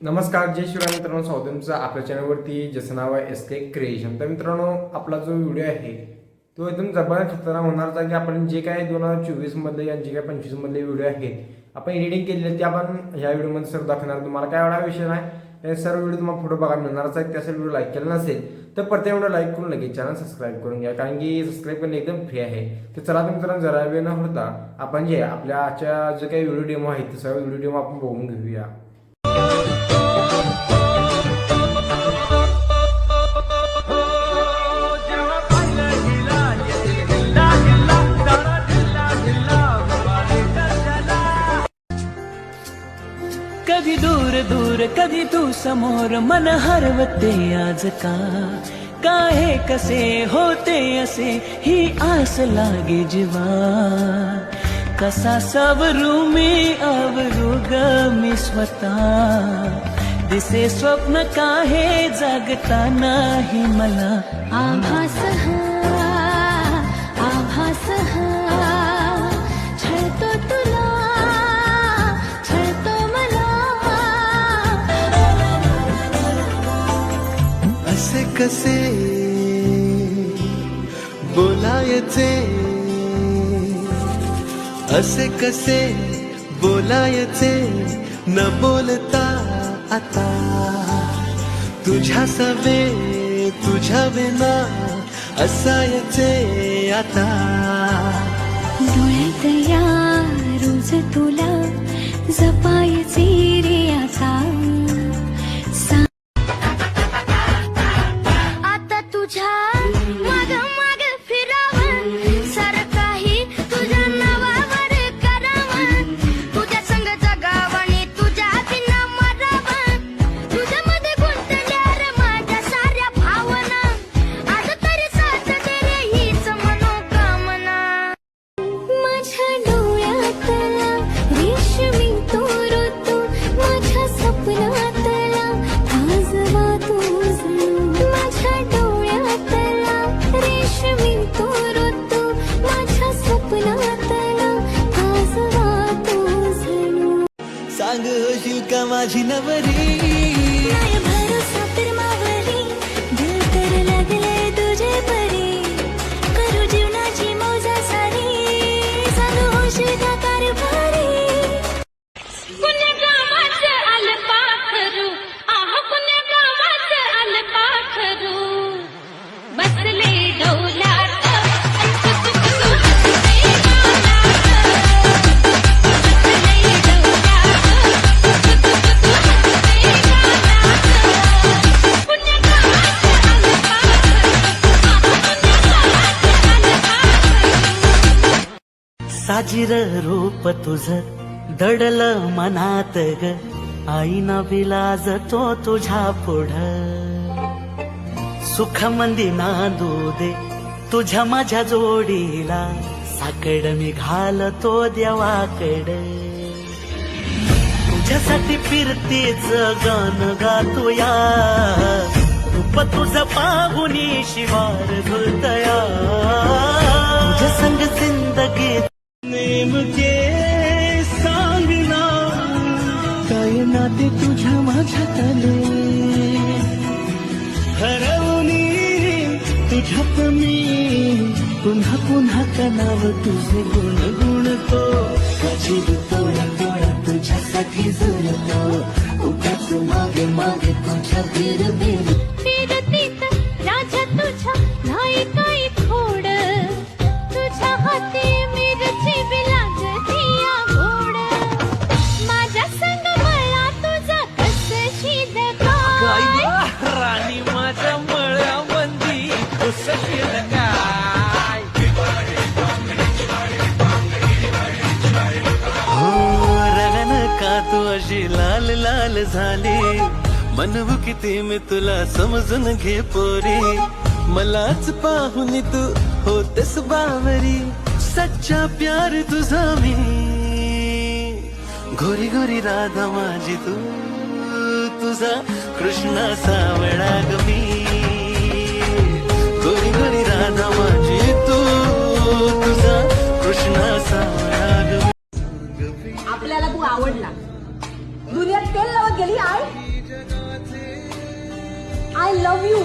नमस्कार जय शिवराय मित्रांनो स्वागत तुमचं आपल्या चॅनलवरती. ज्याचं नाव आहे एस के क्रिएशन तर मित्रांनो आपला जो व्हिडिओ आहे तो एकदम जबरदस्त खतरा होणार होता की आपण जे काय दोन हजार चोवीसमधले आणि जे काय पंचवीसमधले व्हिडिओ आहेत आपण एडिटिंग केलेले ते आपण ह्या व्हिडिओमध्ये सर्व दाखवणार. तुम्हाला काय एवढा विषय नाही हे सर्व व्हिडिओ तुम्हाला फोटो बघायला मिळणारच आहे त्यासाठी व्हिडिओ लाईक केला नसेल तर प्रत्येक व्हिडिओ लाईक करून लगेच चॅनल सबस्क्राईब करून घ्या. कारण की सबस्क्राईब करणे एकदम फ्री आहे. तर चला तर मित्रांनो जरा वेळ न होता आपण जे आपल्या आजच्या जे काही व्हिडिओ डेमो आहेत ते सर्व व्हिडिओ डेमो आपण बघून घेऊया. कधी दूर दूर कधी तू समोर मन हरवते आज का। काहे कसे होते असे ही आस लागे जीवा। कसा सवरू मी अवरू ग मी स्वतः। दिसे स्वप्न काहे जागता नाही मला? आभास हा आभास हा. छळतो तुला छळतो मला. असे कसे बोलायचे? असे कसे बोलायचे? न बोलता आता. तुझ्या सवे तुझ्या विना असायचे आता. डोळ्यात या रोज तुला जपाय होशील साजिर रूप तुझ दडल मनात ग. आईना विलाज तो तुझ्या पुढ. सुख मंदी नांदू दे तुझ्या माझ्या जोडीला साकड मी घालतो देवाकड. तुझ्यासाठी फिरतीच गाण गातोया. रूप तुझं पाहुनी शिवार भरतया तुझ्या संग जिंदगी नेमके सांगना काय नाते तुझ्या माझ्या तले हरवणी तुझ्यात मी पुन्हा पुन्हा कनाव तुझे गुण गुणतो। माझी डोळा डोळा तुझ्यासाठी जुळतो उगाच मागे मागे तुझ्या बीर बीर माझी लाल लाल झाली. म्हणू किती मी तुला समजून घे पोरी. मलाच पाहून तू होतेस बावरी. सच्चा प्यार तुझा मी. गोरी गोरी राधा माझी तू. तुझा कृष्णा सावळा गमी मी. गोरी गोरी राधा माझी तू. तुझा कृष्णा सावळा गमी मी. आपल्याला तू आवडला. tell our girl, I, I love you.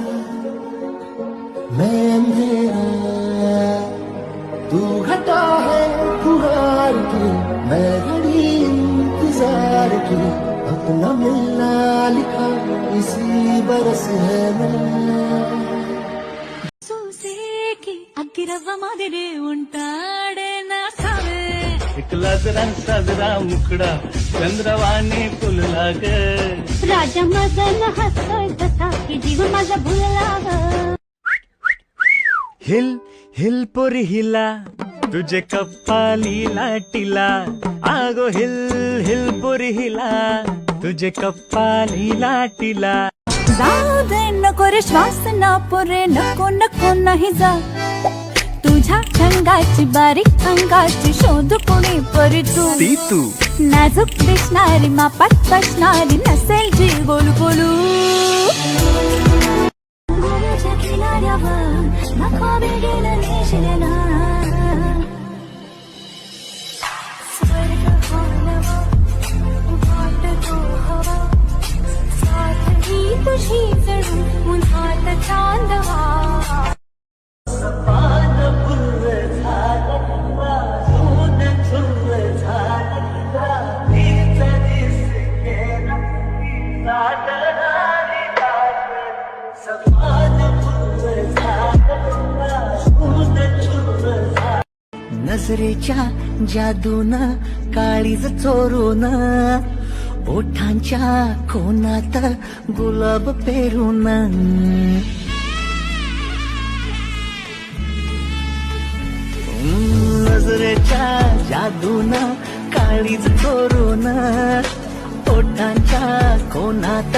इंतजार के अपना मिलना लिखा इसी बरस है मैं చూసేకి అగ్గిరవ్వ మాదిరి ఉంటాడే నా సావే एकला जरा साजरा मुकडा चंद्रवाणी फुलला ग राजा मदन हसतोय तसा की जीव माझा भुलला तुझे कप्पाली लाटीला आगो हिल हिल पोरी हिला तुझे कप्पाली लाटीला. जाऊ दे नको रे श्वास ना पुरे नको नको नाही जा. तुझ्या रंगाची बारीक अंगाची शोध कोणी परी तू ती तू नाजूक दिसणारी मापात बसणारी नसेल जी बोलू बोलू किनाऱ्यावर नको बेगीन नेशिलेला नजरेच्या जादून काळीज चोरून ओठांच्या कोणात गुलाब पेरून. नजरेच्या जादून काळीज चोरून ओठांच्या कोणात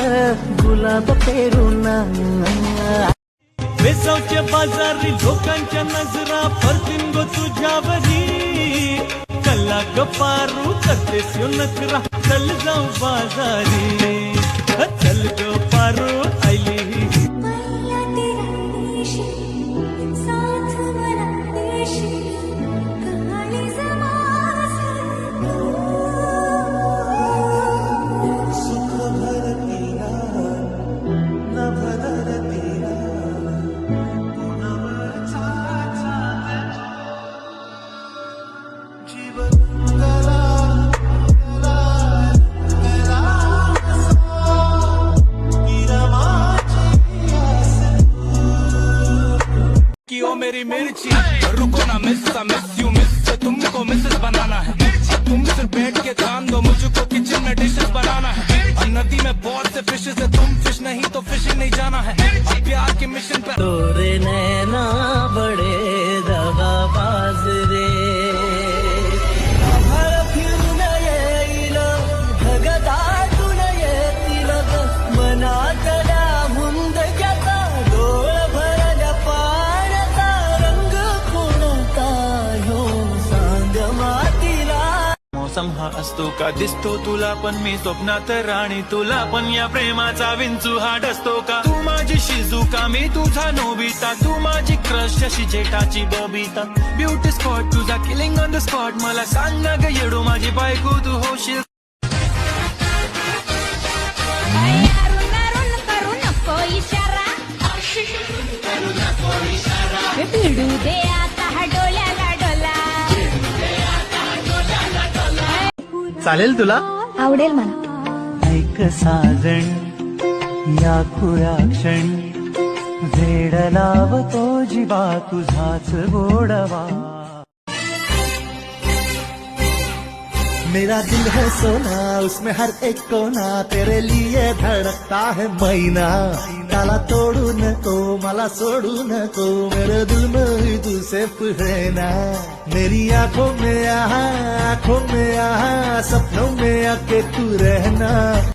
गुलाब पेरून. वेसावच्या बाजारी लोकांच्या नजरा परतीन गो तुझ्यावरी. कल्ला गपारू करतेस यो नखरा चल जाऊ बाजारी. चल ग पारू आईली मेरी मिर्ची। रुको ना मिस मिस यू मिस से तुमको मिसेस बनाना है। तुम सिर्फ़ बैठ के ध्यान दो, मुझको किचन में डिशेस बनाना है। नदी में बहुत से फिशेस है, तुम फ़िश नहीं तो फिशिंग नहीं जाना है। प्यार के मिशन पे तोरे नैना बड़े दगाबाज रे। मौसम हा असतो का दिसतो तुला पण मी स्वप्नात राणी. तुला पण या प्रेमाचा विंचू हा डसतो का? तू माझी शिजू का? मी तुझा नोबिता. तू माझी क्रश अशी जेठाची बबिता. ब्युटी स्पॉट तुझा किलिंग ऑन द स्पॉट मला सांग ना ग येडू माझी बायको तू होशील. करू नको इशारा. चालेल तुला? आवडेल मला. ऐक साजण या खुळ्या क्षणी. वेड लावतो जीवा तुझाच गोडवा. मेरा दिल है सोना, उसमें हर एक कोना, तेरे लिए धड़कता है मैना। ताला तोडू न को माला सोडू न को मेरे दिल में ही तू सिर्फ़ ना। मेरी आँखों में आहा, आँखों में आहा, सपनों में आके तू रहना।